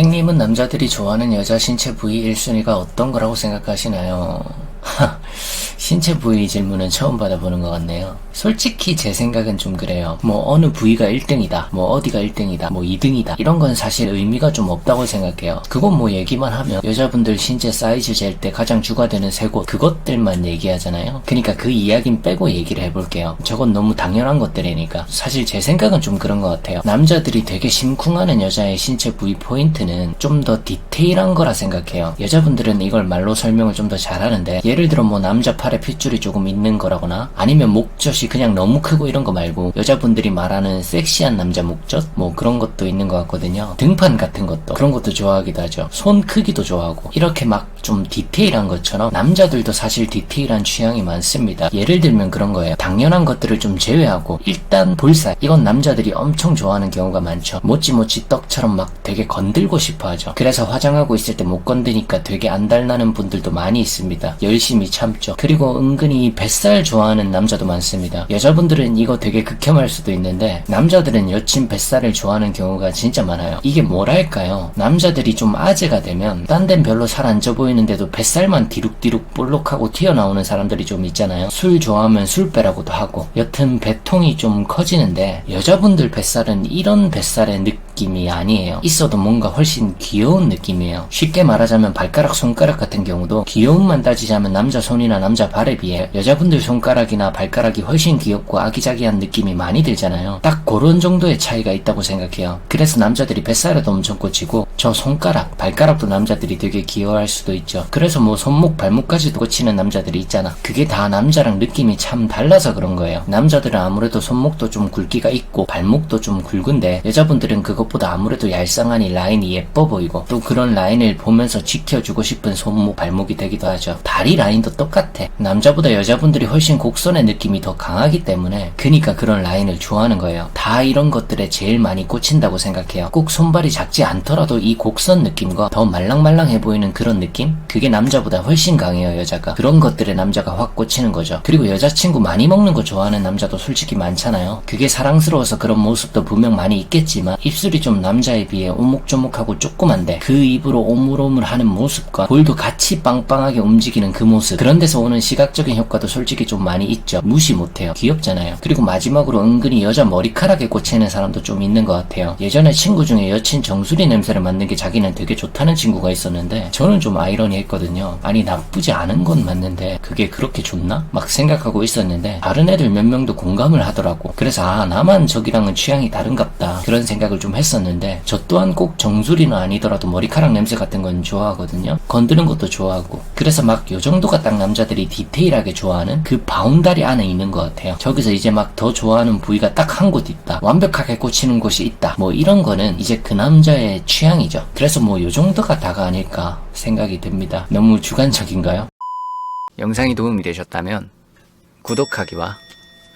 행님은 남자들이 좋아하는 여자 신체 부위 1순위가 어떤 거라고 생각하시나요? 신체 부위 질문은 처음 받아보는 것 같네요. 솔직히 제 생각은 좀 그래요. 뭐 어느 부위가 1등이다, 뭐 어디가 1등이다, 뭐 2등이다 이런 건 사실 의미가 좀 없다고 생각해요. 그건 뭐 얘기만 하면 여자분들 신체 사이즈 잴 때 가장 주가 되는 세 곳 그것들만 얘기하잖아요. 그러니까 그 이야기는 빼고 얘기를 해볼게요. 저건 너무 당연한 것들이니까. 사실 제 생각은 좀 그런 것 같아요. 남자들이 되게 심쿵하는 여자의 신체 부위 포인트는 좀 더 디테일한 거라 생각해요. 여자분들은 이걸 말로 설명을 좀 더 잘하는데 예를 들어 뭐 남자 팔에 핏줄이 조금 있는 거라거나 아니면 목젖이 그냥 너무 크고 이런 거 말고 여자분들이 말하는 섹시한 남자 목젖 뭐 그런 것도 있는 것 같거든요. 등판 같은 것도 그런 것도 좋아하기도 하죠. 손 크기도 좋아하고 이렇게 막 좀 디테일한 것처럼 남자들도 사실 디테일한 취향이 많습니다. 예를 들면 그런 거예요. 당연한 것들을 좀 제외하고 일단 볼살 이건 남자들이 엄청 좋아하는 경우가 많죠. 모찌모찌 떡처럼 막 되게 건들고 싶어 하죠. 그래서 화장하고 있을 때 못 건드니까 되게 안달나는 분들도 많이 있습니다. 열심히 참죠. 그리고 은근히 뱃살 좋아하는 남자도 많습니다. 여자분들은 이거 되게 극혐할 수도 있는데 남자들은 여친 뱃살을 좋아하는 경우가 진짜 많아요. 이게 뭐랄까요? 남자들이 좀 아재가 되면 딴 데는 별로 살 안 쪄 보이는데도 뱃살만 디룩디룩 볼록하고 튀어나오는 사람들이 좀 있잖아요. 술 좋아하면 술 빼라고도 하고 여튼 배통이 좀 커지는데 여자분들 뱃살은 이런 뱃살의 느낌 이 아니에요. 있어도 뭔가 훨씬 귀여운 느낌이에요. 쉽게 말하자면 발가락 손가락 같은 경우도 귀여움만 따지자면 남자 손이나 남자 발에 비해 여자분들 손가락이나 발가락이 훨씬 귀엽고 아기자기한 느낌이 많이 들잖아요. 딱 그런 정도의 차이가 있다고 생각해요. 그래서 남자들이 뱃살에도 엄청 꽂히고 저 손가락, 발가락도 남자들이 되게 귀여워할 수도 있죠. 그래서 뭐 손목, 발목까지도 꽂히는 남자들이 있잖아. 그게 다 남자랑 느낌이 참 달라서 그런 거예요. 남자들은 아무래도 손목도 좀 굵기가 있고 발목도 좀 굵은데 여자분들은 그것 보다 아무래도 얄쌍하니 라인이 예뻐 보이고 또 그런 라인을 보면서 지켜주고 싶은 손목, 발목이 되기도 하죠. 다리 라인도 똑같아. 남자보다 여자분들이 훨씬 곡선의 느낌이 더 강하기 때문에 그니까 그런 라인을 좋아하는 거예요. 다 이런 것들에 제일 많이 꽂힌다고 생각해요. 꼭 손발이 작지 않더라도 이 곡선 느낌과 더 말랑말랑해 보이는 그런 느낌? 그게 남자보다 훨씬 강해요, 여자가. 그런 것들에 남자가 확 꽂히는 거죠. 그리고 여자친구 많이 먹는 거 좋아하는 남자도 솔직히 많잖아요. 그게 사랑스러워서 그런 모습도 분명 많이 있겠지만 입술이 좀 남자에 비해 오목조목하고 조그만데 그 입으로 오물오물 하는 모습과 볼도 같이 빵빵하게 움직이는 그 모습 그런 데서 오는 시각적인 효과도 솔직히 좀 많이 있죠. 무시 못해요. 귀엽잖아요. 그리고 마지막으로 은근히 여자 머리카락에 꽂히는 사람도 좀 있는 것 같아요. 예전에 친구 중에 여친 정수리 냄새를 맡는 게 자기는 되게 좋다는 친구가 있었는데 저는 좀 아이러니했거든요. 아니 나쁘지 않은 건 맞는데 그게 그렇게 좋나? 막 생각하고 있었는데 다른 애들 몇 명도 공감을 하더라고. 그래서 아 나만 저기랑은 취향이 다른갑다 그런 생각을 좀 했었는데 저 또한 꼭 정수리는 아니더라도 머리카락 냄새 같은 건 좋아하거든요. 건드는 것도 좋아하고 그래서 막 요 정도가 딱 남자들이 디테일하게 좋아하는 그 바운다리 안에 있는 것 같아요. 저기서 이제 막 더 좋아하는 부위가 딱 한 곳 있다. 완벽하게 꽂히는 곳이 있다. 뭐 이런 거는 이제 그 남자의 취향이죠. 그래서 뭐 요 정도가 다가 아닐까 생각이 듭니다. 너무 주관적인가요? 영상이 도움이 되셨다면 구독하기와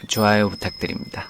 좋아요 부탁드립니다.